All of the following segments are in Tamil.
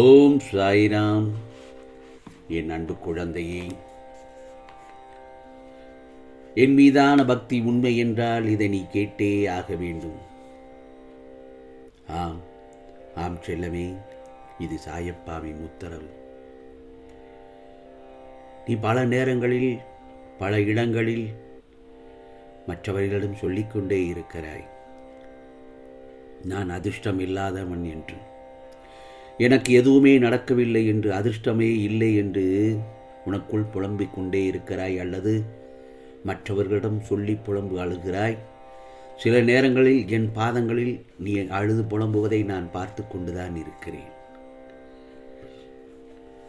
ஓம் சாய்ராம். என் அன்பு குழந்தையே என் மீதான பக்தி உண்மை என்றால் இதை நீ கேட்டே ஆக வேண்டும். ஆம் ஆம் செல்லவே இது சாயப்பாவின் உத்தரவு. நீ பல நேரங்களில் பல இடங்களில் மற்றவர்களிடம் சொல்லிக்கொண்டே இருக்கிறாய். நான் அதிர்ஷ்டம் இல்லாதவன் என்று. எனக்கு எதுவுமே நடக்கவில்லை என்று அதிர்ஷ்டமே இல்லை என்று உனக்குள் புலம்பிக் கொண்டே இருக்கிறாய் அல்லது மற்றவர்களிடம் சொல்லி புலம்பு அழுகிறாய். சில நேரங்களில் என் பாதங்களில் நீ அழுது புலம்புவதை நான் பார்த்து கொண்டுதான் இருக்கிறேன்.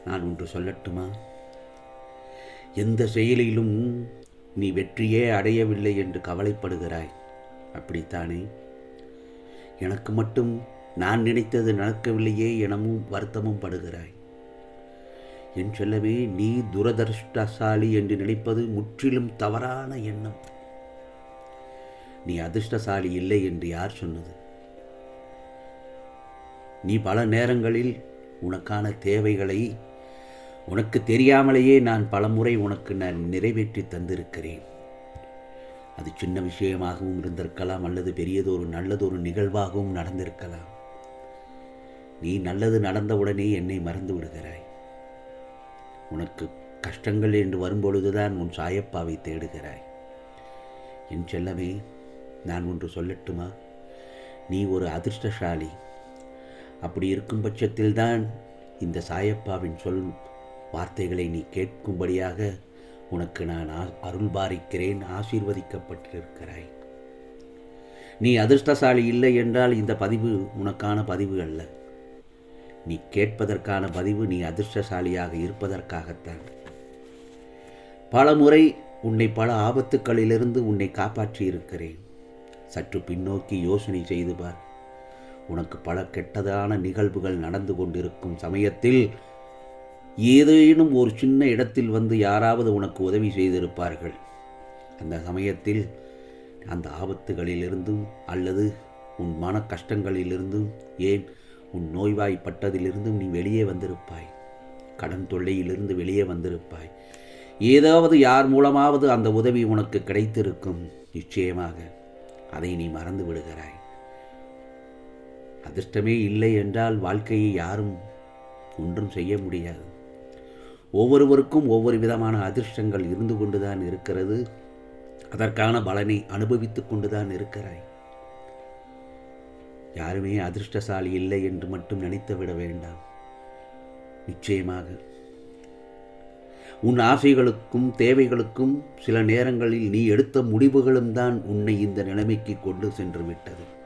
நான் ஒன்று சொல்லட்டுமா? எந்த செயலிலும் நீ வெற்றியே அடையவில்லை என்று கவலைப்படுகிறாய். அப்படித்தானே? எனக்கு மட்டும் நான் நினைத்தது நடக்கவில்லையே எனவும் வருத்தமும் படுகிறாய். என் சொல்லவே நீ துரதிருஷ்டசாலி என்று நினைப்பது முற்றிலும் தவறான எண்ணம். நீ அதிர்ஷ்டசாலி இல்லை என்று யார் சொன்னது? நீ பல நேரங்களில் உனக்கான தேவைகளை உனக்கு தெரியாமலேயே நான் பலமுறை உனக்கு நான் நிறைவேற்றி தந்திருக்கிறேன். அது சின்ன விஷயமாகவும் இருந்திருக்கலாம் அல்லது பெரியதொரு நல்லதொரு நிகழ்வாகவும் நடந்திருக்கலாம். நீ நல்லது நடந்தவுடனே என்னை மறந்து விடுகிறாய். உனக்கு கஷ்டங்கள் என்று வரும்பொழுதுதான் உன் சாயப்பாவை தேடுகிறாய். என் செல்லமே நான் ஒன்று சொல்லட்டுமா? நீ ஒரு அதிர்ஷ்டசாலி. அப்படி இருக்கும் பட்சத்தில்தான் இந்த சாயப்பாவின் சொல் வார்த்தைகளை நீ கேட்கும்படியாக உனக்கு நான் ஆ- அருள் பாரிக்கிறேன் ஆசீர்வதிக்கப்பட்டிருக்கிறாய். நீ அதிர்ஷ்டசாலி இல்லை என்றால் இந்த பதிவு உனக்கான பதிவு அல்ல. நீ கேட்பதற்கான பதிவு நீ அதிர்ஷ்டசாலியாக இருப்பதற்காகத்தான். பல முறை உன்னை பல ஆபத்துக்களிலிருந்து உன்னை காப்பாற்றி இருக்கிறேன் சற்று பின்னோக்கி யோசனை செய்து பார். உனக்கு பல கெட்டதான நிகழ்வுகள் நடந்து கொண்டிருக்கும் சமயத்தில் ஏதேனும் ஒரு சின்ன இடத்தில் வந்து யாராவது உனக்கு உதவி செய்திருப்பார்கள். அந்த சமயத்தில் அந்த ஆபத்துகளிலிருந்தும் அல்லது உன் மன கஷ்டங்களிலிருந்தும் ஏன் உன் நோய்வாய்ப்பட்டதிலிருந்தும் நீ வெளியே வந்திருப்பாய். கடன் தொல்லையிலிருந்து வெளியே வந்திருப்பாய். ஏதாவது யார் மூலமாவது அந்த உதவி உனக்கு கிடைத்திருக்கும். நிச்சயமாக அதை நீ மறந்து விடுகிறாய். அதிர்ஷ்டமே இல்லை என்றால் வாழ்க்கையை யாரும் ஒன்றும் செய்ய முடியாது. ஒவ்வொருவருக்கும் ஒவ்வொரு விதமான அதிர்ஷ்டங்கள் இருந்து கொண்டுதான் இருக்கிறது. அதற்கான பலனை அனுபவித்துக் கொண்டுதான் இருக்கிறாய். யாருமே அதிர்ஷ்டசாலி இல்லை என்று மட்டும் நினைத்து விட வேண்டாம். நிச்சயமாக. உன் ஆசைகளுக்கும் தேவைகளுக்கும் சில நேரங்களில் நீ எடுத்த முடிவுகளும் தான் உன்னை இந்த நிலைமைக்கு கொண்டு சென்று விட்டது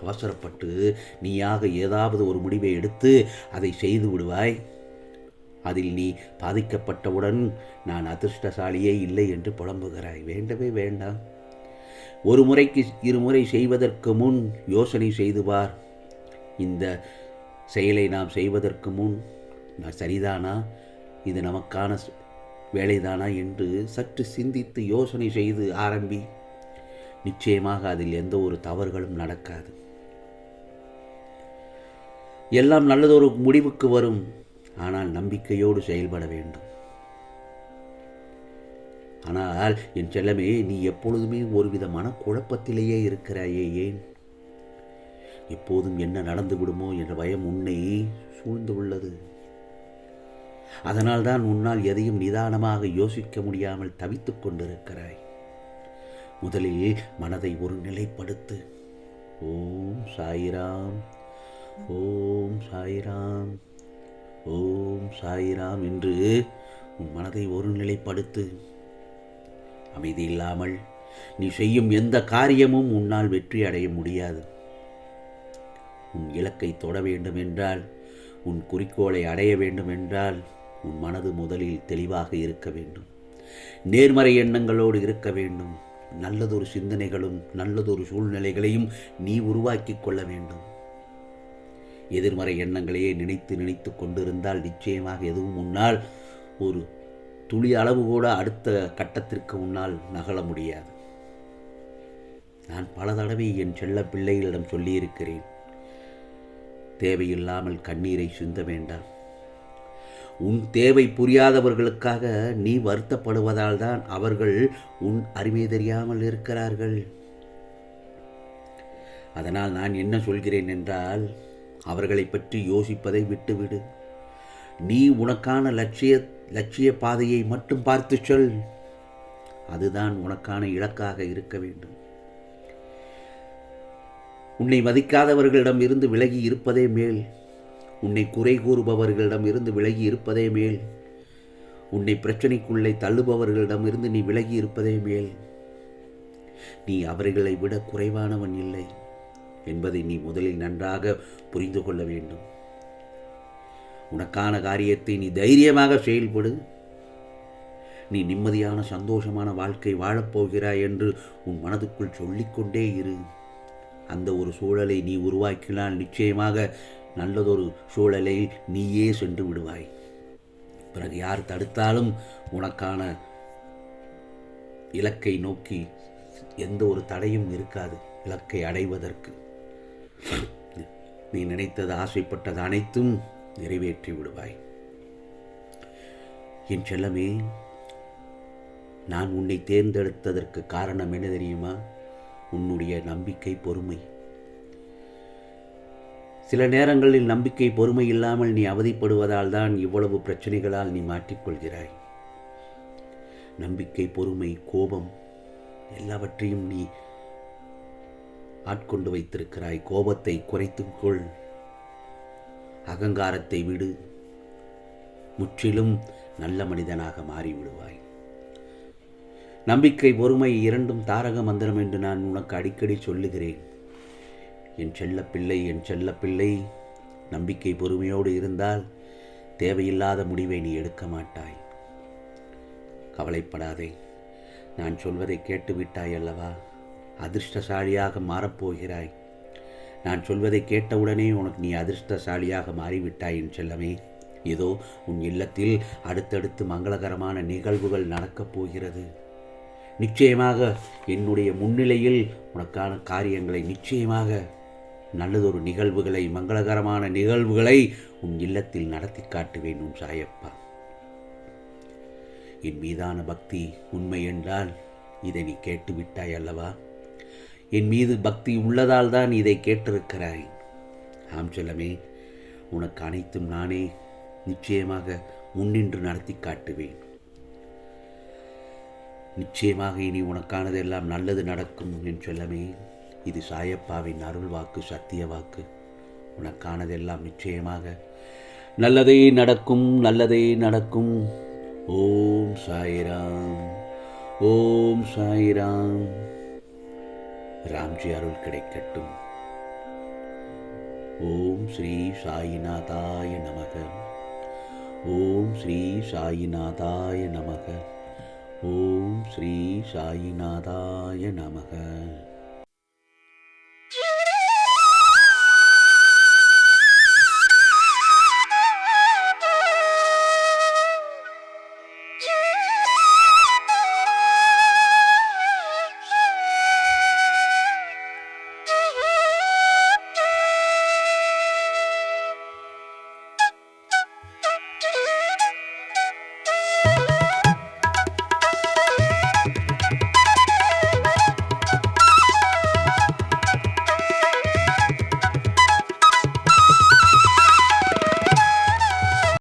அவசரப்பட்டு நீயாக ஏதாவது ஒரு முடிவை எடுத்து அதை செய்து விடுவாய். அதில் நீ பாதிக்கப்பட்டவுடன் நான் அதிர்ஷ்டசாலியே இல்லை என்று புலம்புகிறாய். வேண்டவே வேண்டாம். ஒரு முறைக்கு இருமுறை செய்வதற்கு முன் யோசனை செய்துவார் இந்த செயலை நாம் செய்வதற்கு முன் சரிதானா? இது நமக்கான வேலைதானா? என்று சற்று சிந்தித்து யோசனை செய்து ஆரம்பி. நிச்சயமாக அதில் எந்த ஒரு தவறுகளும் நடக்காது. எல்லாம் நல்லதொரு முடிவுக்கு வரும். ஆனால் நம்பிக்கையோடு செயல்பட வேண்டும். ஆனால் என் செல்லமே நீ எப்பொழுதுமே ஒருவித மனக்குழப்பத்திலேயே இருக்கிறாயே ஏன்? எப்போதும் என்ன நடந்து விடுமோ என்ற பயம் உன்னை சூழ்ந்து உள்ளது அதனால்தான் உன்னால் எதையும் நிதானமாக யோசிக்க முடியாமல் தவித்துக் கொண்டிருக்கிறாய். முதலில் மனதை ஒரு நிலைப்படுத்து ஓம் சாயிராம் ஓம் சாயிராம் ஓம் சாயிராம் என்று உன் மனதை ஒருநிலைப்படுத்து. அமைதி இல்லாமல் நீ செய்யும் எந்த காரியமும் உன்னால் வெற்றி அடைய முடியாது. உன் இலக்கை தொட வேண்டும் என்றால் உன் குறிக்கோளை அடைய வேண்டும் என்றால் உன் மனது முதலில் தெளிவாக இருக்க வேண்டும். நேர்மறை எண்ணங்களோடு இருக்க வேண்டும். நல்லதொரு சிந்தனைகளும் நல்லதொரு சூழ்நிலைகளையும் நீ உருவாக்கிக் கொள்ள வேண்டும். எதிர்மறை எண்ணங்களையே நினைத்து நினைத்து கொண்டிருந்தால் நிச்சயமாக எதுவும் உன்னால் ஒரு துளி அளவு கூட அடுத்த கட்டத்திற்கு உன்னால் நகல முடியாது. நான் பல தடவை என் செல்ல பிள்ளைகளிடம் சொல்லியிருக்கிறேன் தேவையில்லாமல் கண்ணீரை சிந்த வேண்டாம். உன் தேவை புரியாதவர்களுக்காக நீ வருத்தப்படுவதால் தான் அவர்கள் உன் அருமை தெரியாமல் இருக்கிறார்கள். அதனால் நான் என்ன சொல்கிறேன் என்றால் அவர்களை பற்றி யோசிப்பதை விட்டுவிடு. நீ உனக்கான லட்சிய லட்சிய பாதையை மட்டும் பார்த்து சொல். அதுதான் உனக்கான இலக்காக இருக்க வேண்டும். உன்னை மதிக்காதவர்களிடம் இருந்து விலகி இருப்பதே மேல். உன்னை குறை கூறுபவர்களிடம் இருந்து விலகி இருப்பதே மேல். உன்னை பிரச்சனைக்குள்ளே தள்ளுபவர்களிடம் இருந்து நீ விலகி இருப்பதே மேல். நீ அவர்களை விட குறைவானவன் இல்லை என்பதை நீ முதலில் நன்றாக புரிந்து கொள்ள வேண்டும். உனக்கான காரியத்தை நீ தைரியமாக செயல்படு. நீ நிம்மதியான சந்தோஷமான வாழ்க்கை வாழப்போகிறாய் என்று உன் மனதுக்குள் சொல்லிக்கொண்டே இரு. அந்த ஒரு சூழலை நீ உருவாக்கினால் நிச்சயமாக நல்லதொரு சூழலை நீயே சென்று விடுவாய். பிறகு யார் தடுத்தாலும் உனக்கான இலக்கை நோக்கி எந்த ஒரு தடையும் இருக்காது இலக்கை அடைவதற்கு. நீ நினைத்தது ஆசைப்பட்டது அனைத்தும் நிறைவேற்றி விடுவாய். என் செல்லமே நான் உன்னை தேர்ந்தெடுத்ததற்கு காரணம் என்ன தெரியுமா? உன்னுடைய நம்பிக்கை பொறுமை. சில நேரங்களில் நம்பிக்கை பொறுமை இல்லாமல் நீ அவதிப்படுவதால் தான் இவ்வளவு பிரச்சனைகளால் நீ மாட்டிக்கொள்கிறாய். நம்பிக்கை பொறுமை கோபம் எல்லாவற்றையும் நீ ஆட்கொண்டு வைத்திருக்கிறாய். கோபத்தை குறைத்துக்கொள். அகங்காரத்தை விடு. முற்றிலும் நல்ல மனிதனாக மாறிவிடுவாய். நம்பிக்கை பொறுமை இரண்டும் தாரக மந்திரம் என்று நான் உனக்கு அடிக்கடி சொல்லுகிறேன். என் செல்ல பிள்ளை என் செல்ல பிள்ளை நம்பிக்கை பொறுமையோடு இருந்தால் தேவையில்லாத முடிவை நீ எடுக்க மாட்டாய். கவலைப்படாதே. நான் சொல்வதை கேட்டுவிட்டாய் அல்லவா? அதிர்ஷ்டசாலியாக மாறப்போகிறாய். நான் சொல்வதை கேட்டவுடனே உனக்கு நீ அதிர்ஷ்டசாலியாக மாறிவிட்டாய் என் செல்லமே. இதோ உன் இல்லத்தில் அடுத்தடுத்து மங்களகரமான நிகழ்வுகள் நடக்கப் போகிறது. நிச்சயமாக என்னுடைய முன்னிலையில் உனக்கான காரியங்களை நிச்சயமாக நல்லதொரு நிகழ்வுகளை மங்களகரமான நிகழ்வுகளை உன் இல்லத்தில் நடத்தி காட்டுவேன் உன் சாயப்பா. என் மீதான பக்தி உண்மை என்றால் இதை நீ கேட்டு விட்டாய் அல்லவா? என் மீது பக்தி உள்ளதால் தான் இதை கேட்டிருக்கிறாய். ஆம் செல்லமே உனக்கு அனைத்தும் நானே நிச்சயமாக முன்னின்று நடத்தி காட்டுவேன். நிச்சயமாக இனி உனக்கானதெல்லாம் நல்லது நடக்கும் என் செல்லமே. இது சாயப்பாவின் அருள் வாக்கு சத்திய வாக்கு உனக்கானதெல்லாம் நிச்சயமாக நல்லதே நடக்கும் நல்லதே நடக்கும். ஓம் சாய்ராம் ஓம் சாய்ராம். ராம்ஜி அருள் கிடைக்கட்டும் ஓம் ஸ்ரீ சாயிநாதாய நமக. ஓம் ஸ்ரீ சாயிநாதாய நமக. ஓம் ஸ்ரீ சாயிநாதாய நமக.